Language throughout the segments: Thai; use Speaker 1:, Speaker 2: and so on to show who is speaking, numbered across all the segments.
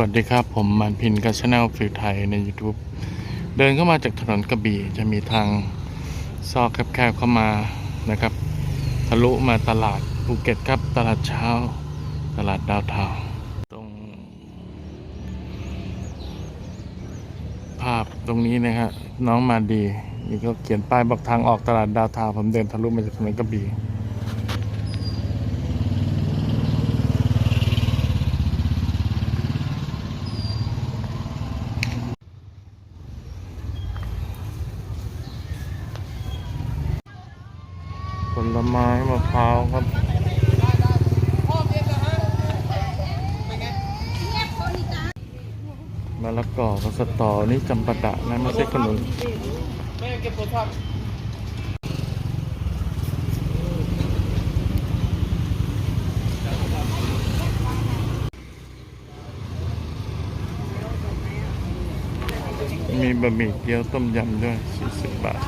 Speaker 1: วัสดีครับ ผมมันพินกับช anel ฟิวไทยใน YouTube เดินเข้ามาจากถนนกระบี่จะมีทางซอกแคบๆเข้ามานะครับ ทะลุมาตลาดภูเก็ตครับ ตลาดเช้า ตลาดดาวเทาตรง ภาพตรงนี้นะฮะน้องมาดีนี่ก็เขียนป้ายบอกทางออกตลาดดาวเทาผมเดินทะลุมาจากถนนกระบี่ ลไม้มะพร้าวครับมะละกอกับสตอนี่จำปาดะนะไม่ใช่ขนุน
Speaker 2: แม่เก็บโทรศัพท์
Speaker 1: มีบะหมี่เกี๊ยวต้มยำด้วย40บาท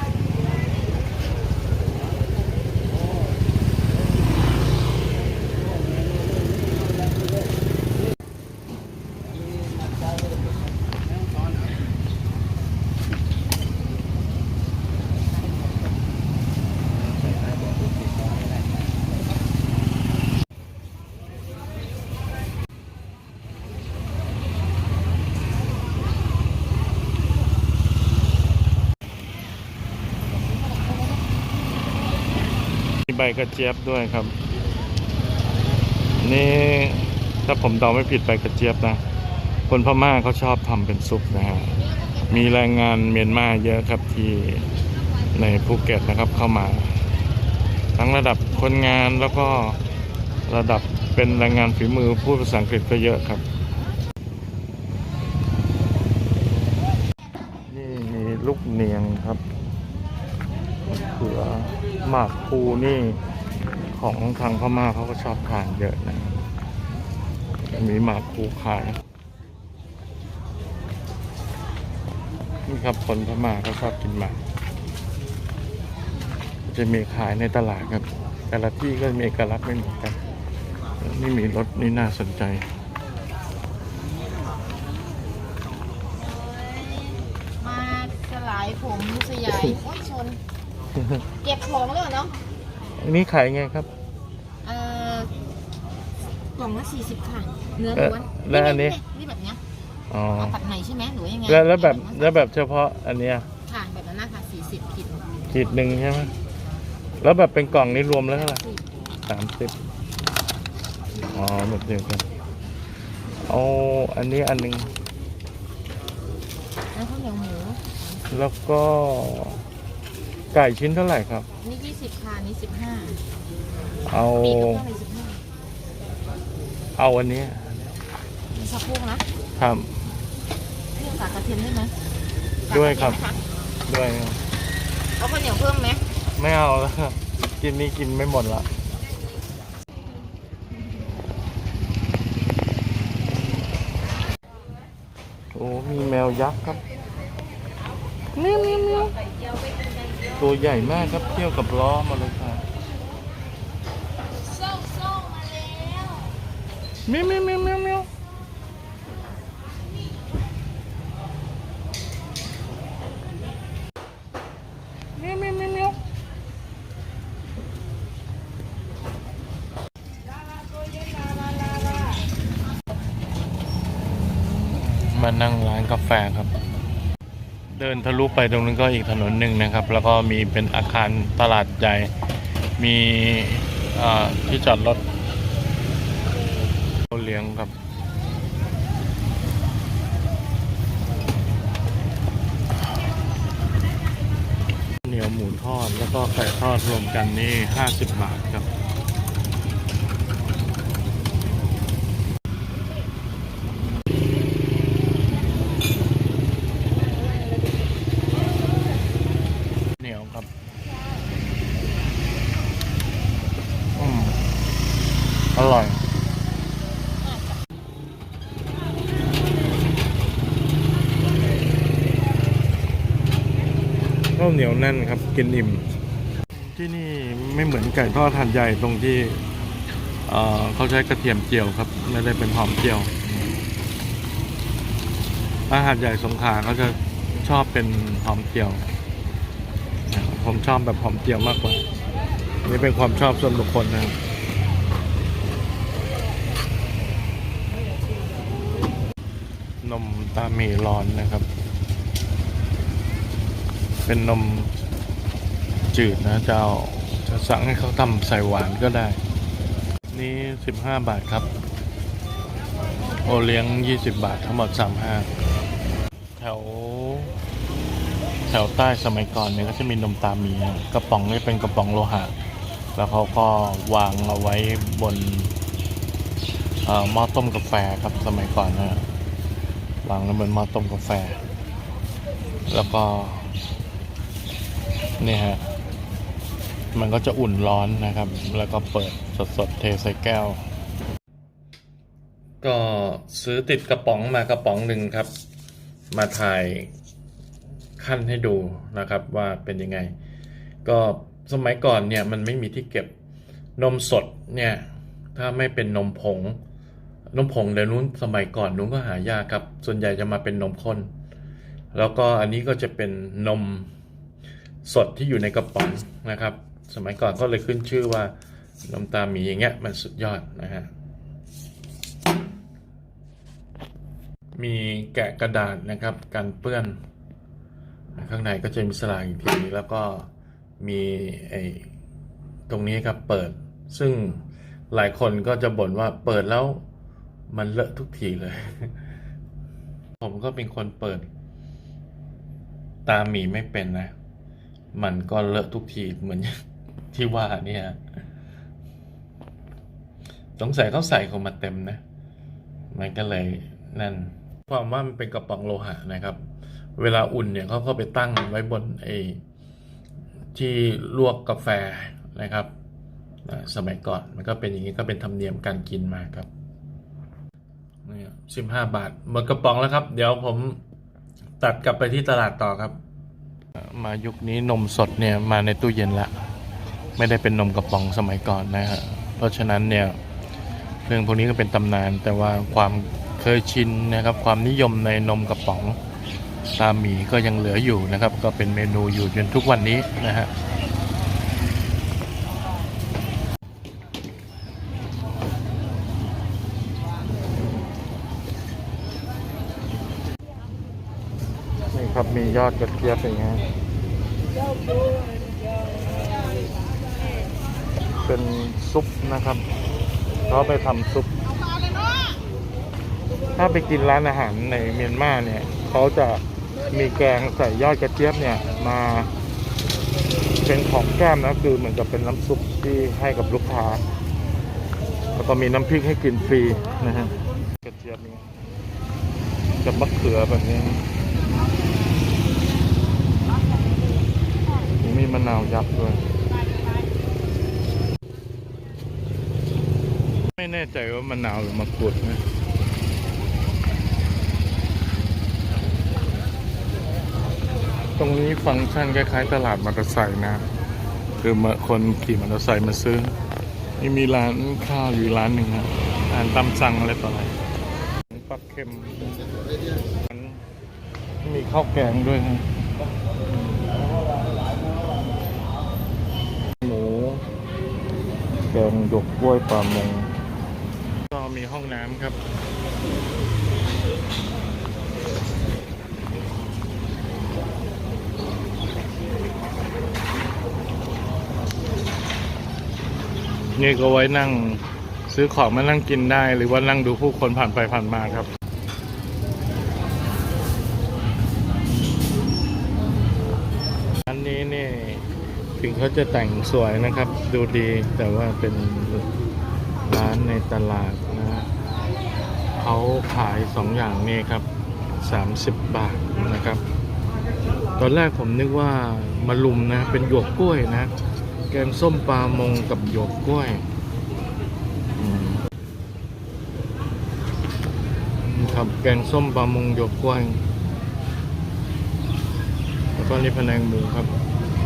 Speaker 1: บกระเจี๊ยบด้วยครับ นี่ถ้าผมเดาไม่ผิดใบกระเจี๊ยบนะ คนพม่าเขาชอบทำเป็นซุปนะฮะ มีแรงงานเมียนมาเยอะครับที่ในภูเก็ตนะครับเข้ามา ทั้งระดับคนงานแล้วก็ระดับเป็นแรงงานฝีมือพูดภาษาอังกฤษก็เยอะครับ นี่มีลูกเนียงครับ มะเขือ หมากพลูนี่ของทางพม่าเขาก็ชอบทานเยอะนะ มีหมากพลูขาย นี่ครับคนพม่าเขาชอบกินหมาก จะมีขายในตลาดครับ แต่ละที่ก็มีเอกลักษณ์ไม่เหมือนกัน นี่มีรถนี่น่าสนใจ
Speaker 3: มาสลายผมสยายโอ้ยชน เก็บของเลยเหรอเนาะ
Speaker 1: อันนี้ขายไงครับ
Speaker 3: เอ่อกล่องละสี่สิบค่ะ เนื้อ
Speaker 1: เอ่อ
Speaker 3: ล้วน
Speaker 1: แล้วอันนี้
Speaker 3: นี่แบบเนี้ย
Speaker 1: อ๋อ
Speaker 3: เอาตัดใหม่ใช่ไหมหรือว่ายังไง
Speaker 1: แล้วแล้วแบบแล้วแบบเฉพาะอันเนี้ย
Speaker 3: ค่ะแบบนั้นนะคะสี่สิบขีด
Speaker 1: ขีดหนึ่งใช่ไหมแล้วแบบเป็นกล่องนี่รวมแล้วเท่าไหร่
Speaker 3: สิบ
Speaker 1: สามสิบอ๋อแบบเดียวกันเอาอันนี้อันหนึ่ง
Speaker 3: แล้วข้าวเหนียวหมู
Speaker 1: แล้วก็ ไก่ชิ้นเท่าไหร่ครับ
Speaker 3: นี่ยี่สิบค่ะนี่สิบห้า
Speaker 1: เอา
Speaker 3: ปีกก็เลยสิบห้า
Speaker 1: เอาอันนี้
Speaker 3: มีสะโพกนะครับเพิ่มกากกระเทียมได้ไหม
Speaker 1: ด้วยครับ
Speaker 3: กากกะเทียมไหมะ
Speaker 1: ด้วยครับ
Speaker 3: เอาข้าวเหนียวเพิ่มไหม
Speaker 1: ไม่เอาแล้วครับกินนี้กินไม่หมดละโอ้มีแมวยักษ์ครับเมียวเมียวเมียว ตัวใหญ่มากครับเที่ยวกับล้อมาเลยค่ะเมียวเมียวเมียวเมียวเมียวเมียวเมียวเมียวเมียวมานั่งร้านกาแฟครับ เดินทะลุไปตรงนั้นก็อีกถนนหนึ่งนะครับ แล้วก็มีเป็นอาคารตลาดใหญ่ มีที่จอดรถเขาเลี้ยงครับเหนียวหมูทอดแล้วก็ไก่ทอดรวมกันนี่ 50 บาทครับ เหนียวครับ อืม อร่อย ข้าว เหนียวแน่นครับ กินอิ่ม ที่นี่ไม่เหมือนไก่ทอดหันใหญ่ตรงที่เเขาใช้กระเทียมเจียวครับ ไม่ได้เป็นหอมเจียว อาหารใหญ่สงขาเขาจะชอบเป็นหอมเจียว ผมชอบแบบหอมเจียวมากกว่า นี่เป็นความชอบส่วนบุคคลนะครับนมตาหมีร้อนนะครับ เป็นนมจืดนะจะเอาจะสั่งให้เขาทำใส่หวานก็ได้ นี่สิบห้าบาทครับ โอเลี้ยงยี่สิบบาททั้งหมดสามห้าแถว แถวใต้สมัยก่อนเนี่ยก็จะมีนมตามีกระป๋องนี่เป็นกระป๋องโลหะ แล้วเขาก็วางเอาไว้บนหม้อต้มกาแฟครับสมัยก่อนนะวางไว้บนหม้อต้มกาแฟ แล้วก็ นี่ยฮะ มันก็จะอุ่นร้อนนะครับ แล้วก็เปิดสดๆเทใส่แก้ว ก็ซื้อติดกระป๋องมากระป๋องหนึ่งครับ มาถ่ายขั้นให้ดูนะครับว่าเป็นยังไง ก็สมัยก่อนเนี่ยมันไม่มีที่เก็บนมสดเนี่ยถ้าไม่เป็นนมผง นมผงเดี๋ยวนู้นสมัยก่อนนู้นก็หายากครับ ส่วนใหญ่จะมาเป็นนมข้น แล้วก็อันนี้ก็จะเป็นนม สดที่อยู่ในกระป๋องนะครับ สมัยก่อนก็เลยขึ้นชื่อว่านมตาหมีอย่างเงี้ยมันสุดยอดนะฮะมีแกะกระดาษนะครับกันเปื้อน ข้างในก็จะมีสลากอีกทีแล้วก็มีไอ้ตรงนี้ครับเปิด ซึ่งหลายคนก็จะบ่นว่าเปิดแล้วมันเลอะทุกทีเลย ผมก็เป็นคนเปิด ตาหมีไม่เป็นนะ มันก็เลอะทุกทีเหมือนที่ว่าเนี่ยสงสัยเขาใส่เข้ามาเต็มนะ มันก็เลยนั่น ความว่ามันเป็นกระป๋องโลหะนะครับ เวลาอุ่นเนี่ยเขาก็ไปตั้งไว้บนไอ้ที่ลวกกาแฟนะครับ สมัยก่อนมันก็เป็นอย่างนี้ก็เป็นธรรมเนียมการกินมาครับนี่สิบห้าบาทหมดกระป๋องแล้วครับ เดี๋ยวผมตัดกลับไปที่ตลาดต่อครับ มายุคนี้นมสดเนี่ยมาในตู้เย็นละ ไม่ได้เป็นนมกระป๋องสมัยก่อนนะฮะเพราะฉะนั้นเนี่ยเรื่องพวกนี้ก็เป็นตำนาน แต่ว่าความเคยชินนะครับความนิยมในนมกระป๋องตามหมีก็ยังเหลืออยู่นะครับ ก็เป็นเมนูอยู่จนทุกวันนี้นะฮะ นี่ครับ มียอดกระเทียมอย่างเงี้ยเป็นซุปนะครับเขาไปทำซุป ถ้าไปกินร้านอาหารในเมียนมาเนี่ยเขาจะมีแกงใส่ยอดกระเจี๊ยบเนี่ยมาเป็นของแก้มนะคือเหมือนกับเป็นน้ำซุปที่ให้กับลูกค้าแล้วก็มีน้ำพริกให้กินฟรีนะฮะกระเจี๊ยบนี้กับมะเขือแบบนี้ มะนาวยักษ์ด้วย ไม่แน่ใจว่ามะนาวหรือมะกรูดนะตรงนี้ฟังก์ชันคล้ายๆตลาดมอเตอร์ไซค์นะ คือมาคนขี่มอเตอร์ไซค์มาซื้อ นี่มีร้านข้าวอยู่ร้านหนึ่งนะอาหารตามสั่งอะไรต่ออะไรปลาเค็ม มีข้าวแกงด้วยนะหมูแก งหยกกล้วยปลามง ก็มีห้องน้ำครับ นี่ก็ไว้นั่งซื้อของมานั่งกินได้ หรือว่านั่งดูผู้คนผ่านไปผ่านมาครับอันนี้นี่ถึงเขาจะแต่งสวยนะครับ ดูดีแต่ว่าเป็นร้านในตลาดนะเขาขายสองอย่างนี่ครับ 30 บาทนะครับ ตอนแรกผมนึกว่ามาลุมนะเป็นหยวกกล้วยนะ แกงส้มปลามงกับหยวกกล้วยครับแกงส้มปลามงหยวกกล้วยแล้วก็นี่พะแนงหมูครับ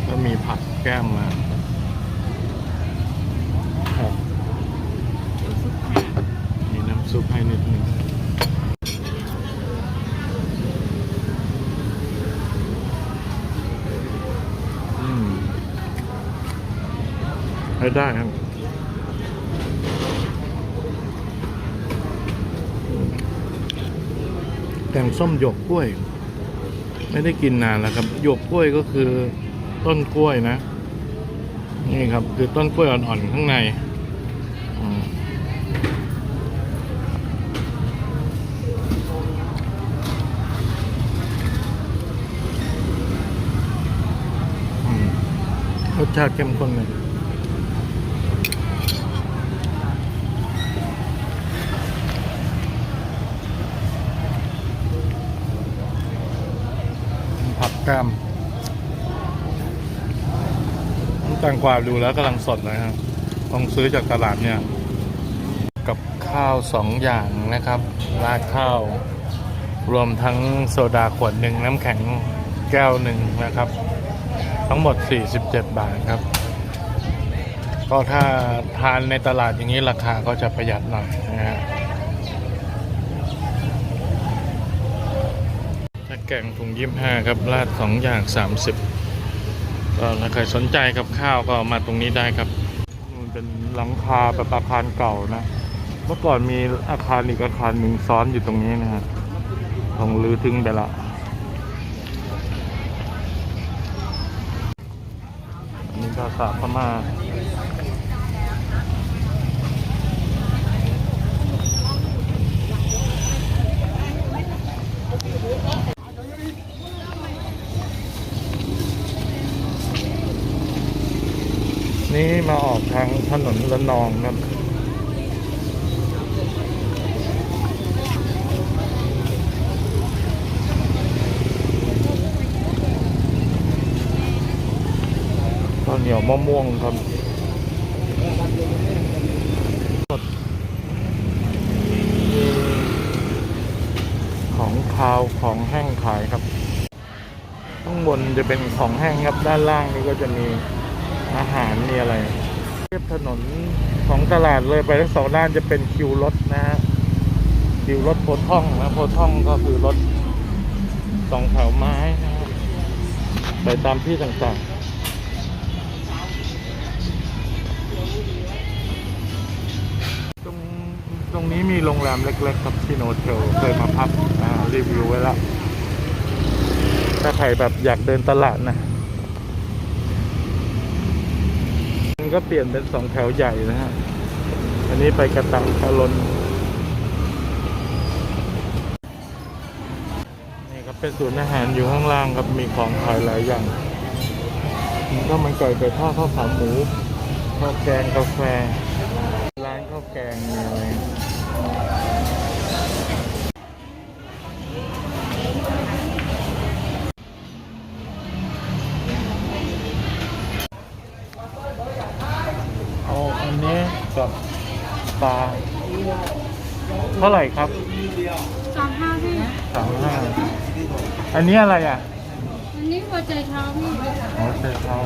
Speaker 1: ก็มีผักแก้มมาุปให้นิดนึงให้ได้ครับแกงส้มหยกกล้วย ไม่ได้กินนานแล้วครับหยกกล้วยก็คือต้นกล้วยนะ นี่ครับ คือต้นกล้วยอ่อนๆข้างใน ชาติเข้มข้นเลยผักกล้ามแตงกวาดูแล้วกำลังสดเลยครับต้องซื้อจากตลาดเนี่ย กับข้าวสองอย่างนะครับ ราดข้าว รวมทั้งโซดาขวดหนึ่งน้ำแข็งแก้วหนึ่งนะครับ ทั้งหมด 47 บาทครับ ก็ถ้าทานในตลาดอย่างนี้ราคาก็จะประหยัดหน่อยนะฮะถ้าแกงถุงยี่ห้าครับราดสองอย่าง 30 ก็ถ้าใครสนใจกับข้าวก็มาตรงนี้ได้ครับ มันเป็นหลังคาแบบอาคารเก่านะ เมื่อก่อนมีอาคารอีกอาคารหนึ่งซ้อนอยู่ตรงนี้นะฮะต้องรื้อทิ้งไปละ อันนี้ภาษาพม่านี่มาออกทางถนนละนองครับาวเหนียวมะม่วงครับสดของคาวของแห้งขายครับข้างบนจะเป็นของแห้งครับด้านล่างนี่ก็จะมีอาหารมีอะไรเทียบถนนของตลาดเลยไปทั้งสองด้านจะเป็นคิวรถนะฮะคิวรถโพท่องนะโพท่องก็คือรถสองแถวไม้นะไปตามที่ต่างๆ รงนี้มีโรงแรมเล็ก ๆ ครับที่โนเทลเคยมาพักรีวิวไว้แล้ว ถ้าใครแบบอยากเดินตลาดนะมันก็เปลี่ยนเป็นสองแถวใหญ่นะฮะ อันนี้ไปกระตังคารนนี่ครับเป็นศูนย์อาหารอยู่ข้างล่างครับมีของขายหลายอย่างมีข้าวมันไก่ไก่ทอดข้าวขาหมูข้าวแกงกาแฟร้านข้าวแกงมีอะไร ท่าไหร่ครับ
Speaker 4: สามห้าพี่
Speaker 1: สามห้าอันนี้อะไรอะ
Speaker 4: อันนี้หัวใจเท้าพี่
Speaker 1: อ๋อเซเท้า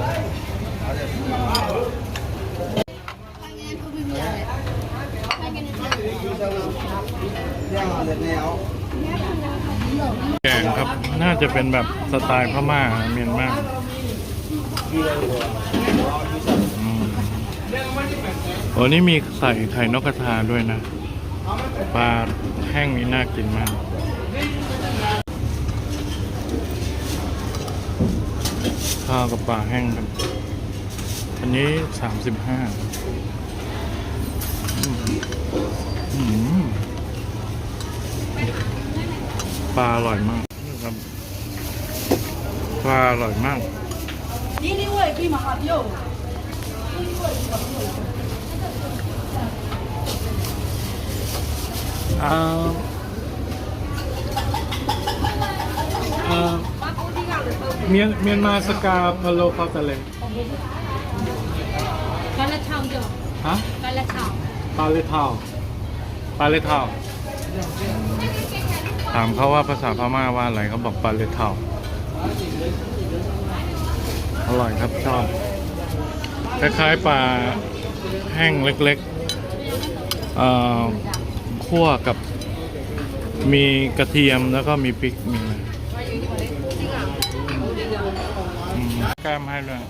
Speaker 1: แกงครับ น่าจะเป็นแบบสไตล์พม่าเมียนมาอืมโอ้นี่มีใส่ไข่นกกระทาด้วยนะ ปลาแห้งนี่น่ากินมาก ข้าวกับปลาแห้งกันอันนี้สามสิบห้าปลาอร่อยมากครับปลาอร่อยมาก
Speaker 4: นี่นี่เว้ยพี่มาขับโย
Speaker 1: อ่าอ่าเมียนเมียนมาสกาพะโลคาตะเล
Speaker 4: กันละเท้าโย
Speaker 1: ฮะ
Speaker 4: กันละเท้า
Speaker 1: ปลาเลเทาปลาเลเทาถามเขาว่าภาษาพม่าว่าอะไรเขาบอกปลาเลเทาอร่อยครับชอบ คล้ายๆปลาแห้งเล็กๆเอ่อ คั่วกับมีกระเทียมแล้วก็มีพริกมีอะไรแก้มให้ด้วย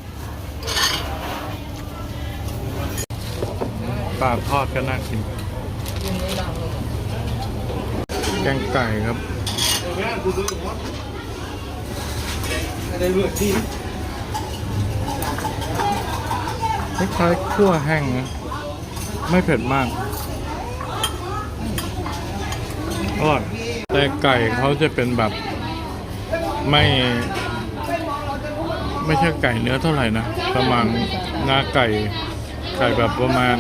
Speaker 1: ปลาทอดก็น่ากิน แกงไก่ครับคล้ายๆคั่วแห้งนะ ไม่เผ็ดมาก อร่อยแต่ไก่เขาจะเป็นแบบไม่ ไม่ใช่ไก่เนื้อเท่าไหร่นะ ประมาณหน้าไก่ ไก่แบบประมาณ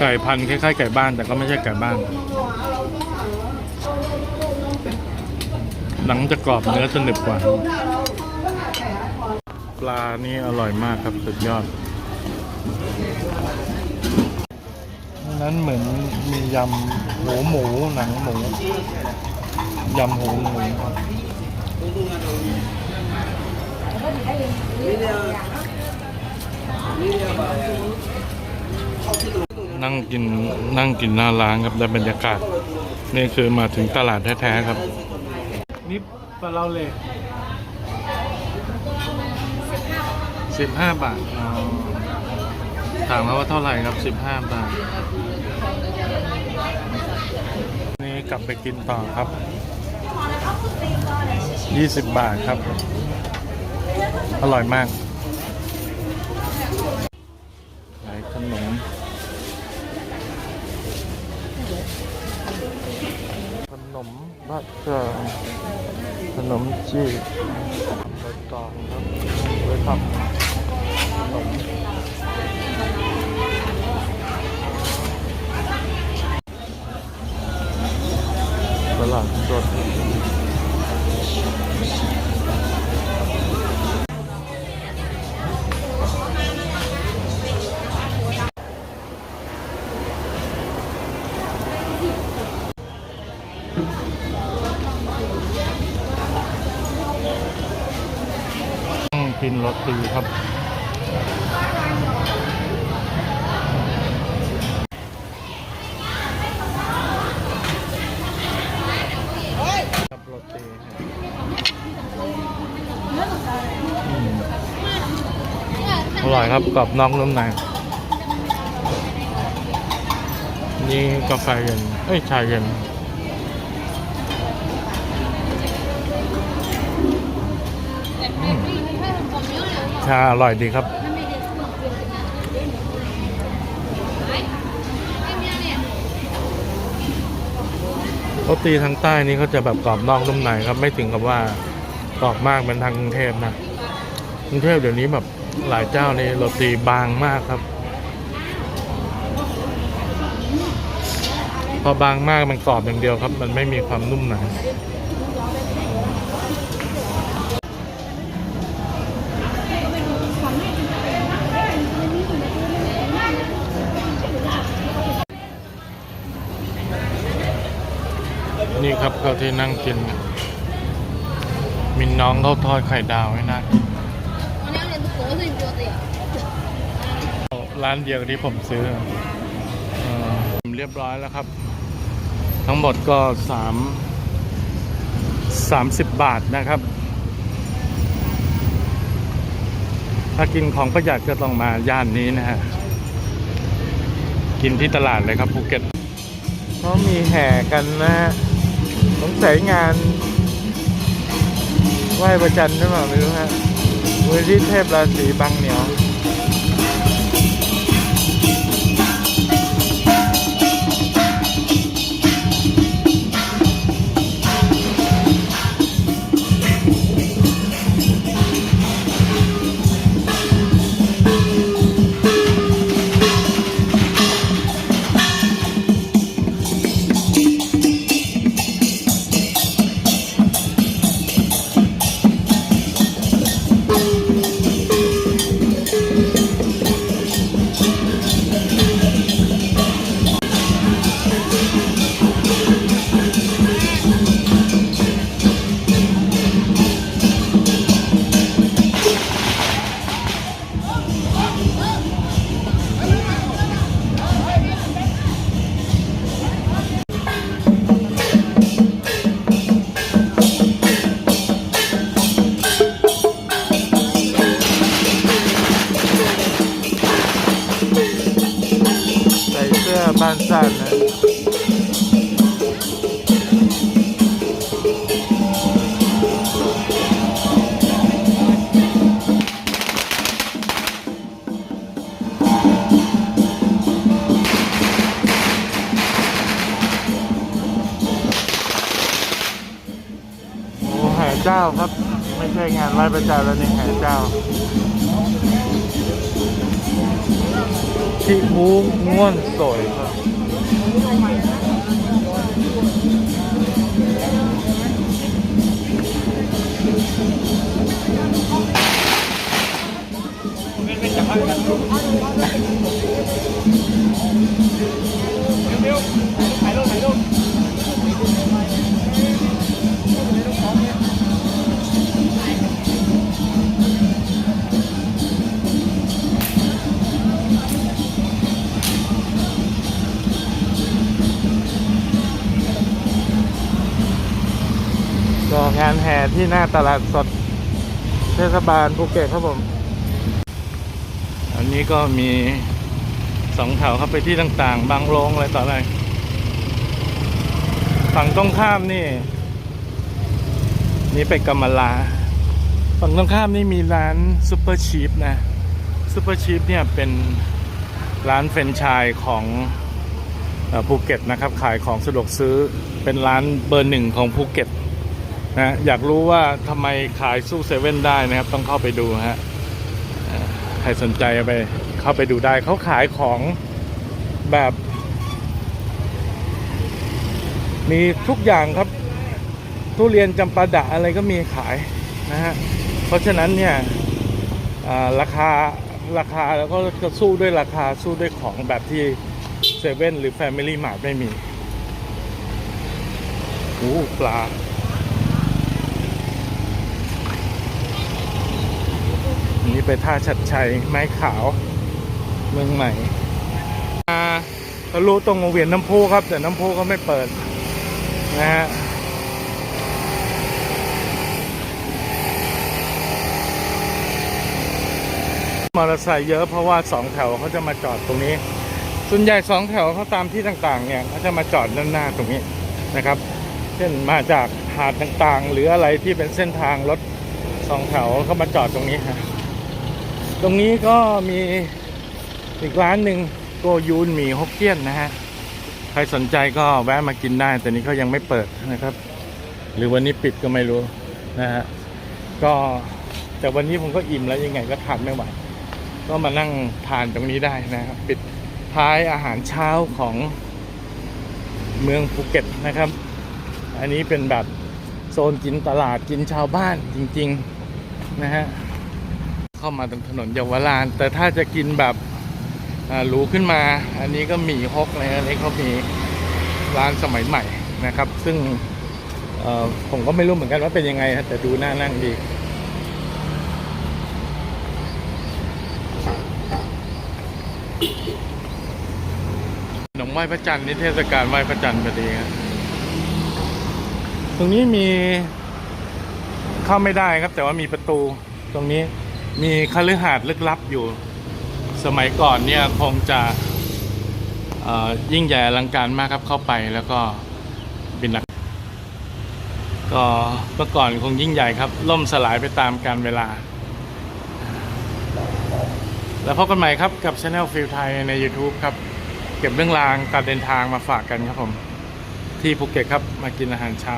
Speaker 1: ไก่พันคล้ายๆไก่บ้านแต่ก็ไม่ใช่ไก่บ้าน หนังจะกรอบเนื้อจะหนึบกว่า ปลานี่อร่อยมากครับสุดยอด นั้นเหมือนมียำหูหมูหนังหมูยำหูหมูนั่งกินนั่งกินหน้าร้านครับได้บรรยากาศ นี่คือมาถึงตลาดแท้ๆครับ นี่ปลาเราเลยสิบห้าบาทอ๋อถามเขาว่าเท่าไหร่ครับสิบห้าบาท นี่ กลับไปกินต่อครับยี่สิบบาทครับ อร่อยมากขายขนมขนมบัตเตอร์ขนมจีบใบตองครับไว้ทำ นั่งกินโรตีครับ ครับโรตีอืมอร่อยครับกรอบนอกนุ่มในนี่กาแฟเย็นเอ้ยชาเย็นาอร่อยดีครับ โรตีทางใต้นี่เขาจะแบบกรอบนอกนุ่มในครับ ไม่ถึงกับว่ากรอบมากเหมือนทางกรุงเทพนะกรุงเทพเดี๋ยวนี้แบบหลายเจ้านี่โรตีบางมากครับ พอบางมากมันกรอบอย่างเดียวครับ มันไม่มีความนุ่มหนา ครับเขาที่นั่งกินมีน้องเขาทอดไข่ดาวให้น่ากินร้านเดียวที่ผมซื้อเอ่อเรียบร้อยแล้วครับ ทั้งหมดก็สามสามสิบบาทนะครับ ถ้ากินของประหยัดก็ต้องมาย่านนี้นะฮะ กินที่ตลาดเลยครับภูเก็ตเขามีแห่กันนะฮะ สงสัยงานไหว้ประจันทร์หรือเปล่าไม่รู้ฮะมูลที่เทพราศีบางเหนียว เจ้าครับ ไม่ใช่งานไหว้พระเจ้าแล้วนี่แห่เจ้าที่มูง่วนสวยครับเร็วๆถ่ายรูปถ่ายรูป ก็งานแห่ที่หน้าตลาดสดเทศบาลภูเก็ตครับผม อันนี้ก็มีสองแถวครับไปที่ต่างๆ บางโรงอะไรต่ออะไร ฝั่งตรงข้ามนี่ นี่ไปกำมะลา ฝั่งตรงข้ามนี่มีร้านซูเปอร์ชีพนะซูเปอร์ชีพเนี่ยเป็นร้านเฟรนไชส์ของภูเก็ตนะครับ ขายของสะดวกซื้อเป็นร้านเบอร์หนึ่งของภูเก็ต นะอยากรู้ว่าทำไมขายสู้เซเว่นได้นะครับ ต้องเข้าไปดูฮะใครสนใจไปเข้าไปดูได้เขาขายของแบบ มีทุกอย่างครับ ทุเรียนจำปาดะอะไรก็มีขายนะฮะเพราะฉะนั้นเนี่ยราคาราคาแล้วก็จะสู้ด้วยราคาสู้ด้วยของแบบที่เซเว่นหรือ Family Mart ไม่มีโอ้ปลา นี้ไปท่าชัดชัย ไม้ขาว เมืองใหม่มาทะลุตรงวงเวียนน้ำพุครับ แต่น้ำพุก็ไม่เปิด นะฮะมอเตอร์ไซค์เยอะเพราะว่าสองแถวเขาจะมาจอดตรงนี้ ส่วนใหญ่สองแถวเขาตามที่ต่างๆ เนี่ยเขาจะมาจอดด้านหน้าตรงนี้นะครับ เช่นมาจากหาดต่างๆ หรืออะไรที่เป็นเส้นทางรถสองแถวเขามาจอดตรงนี้ฮะ ตรงนี้ก็มีอีกร้านหนึ่งโกยูนหมี่ฮกเกี้ยนนะฮะ ใครสนใจก็แวะมากินได้ แต่นี้เขายังไม่เปิดนะครับ หรือวันนี้ปิดก็ไม่รู้นะฮะ ก็แต่วันนี้ผมก็อิ่มแล้วยังไงก็ทานไม่ไหว ก็มานั่งทานตรงนี้ได้นะครับ ปิดท้ายอาหารเช้าของเมืองภูเก็ตนะครับ อันนี้เป็นแบบโซนกินตลาดกินชาวบ้านจริง ๆ นะฮะ เข้ามาตรงถนนเยาวราชแต่ถ้าจะกินแบบหรูขึ้นมา อันนี้ก็หมี่ฮกอะไรอันนี้เขามีร้านสมัยใหม่นะครับ ซึ่งผมก็ไม่รู้เหมือนกันว่าเป็นยังไงแต่ดูน่านั่งดีขนมไหว้พระจันทร์นี่เทศกาลไหว้พระจันทร์พอดีครับตรงนี้มีเข้าไม่ได้ครับ แต่ว่ามีประตูตรงนี้ มีคฤหาสน์ลึกลับอยู่ สมัยก่อนเนี่ยคงจะยิ่งใหญ่อลังการมากครับเข้าไปแล้วก็บินหลักก็เมื่อก่อนคงยิ่งใหญ่ครับ ล่มสลายไปตามกาลเวลา แล้วพบกันใหม่ครับกับช anel ฟิลไทยใน YouTube ครับ เก็บเรื่องราวการเดินทางมาฝากกันครับผม ที่ภูเก็ตครับมากินอาหารเช้า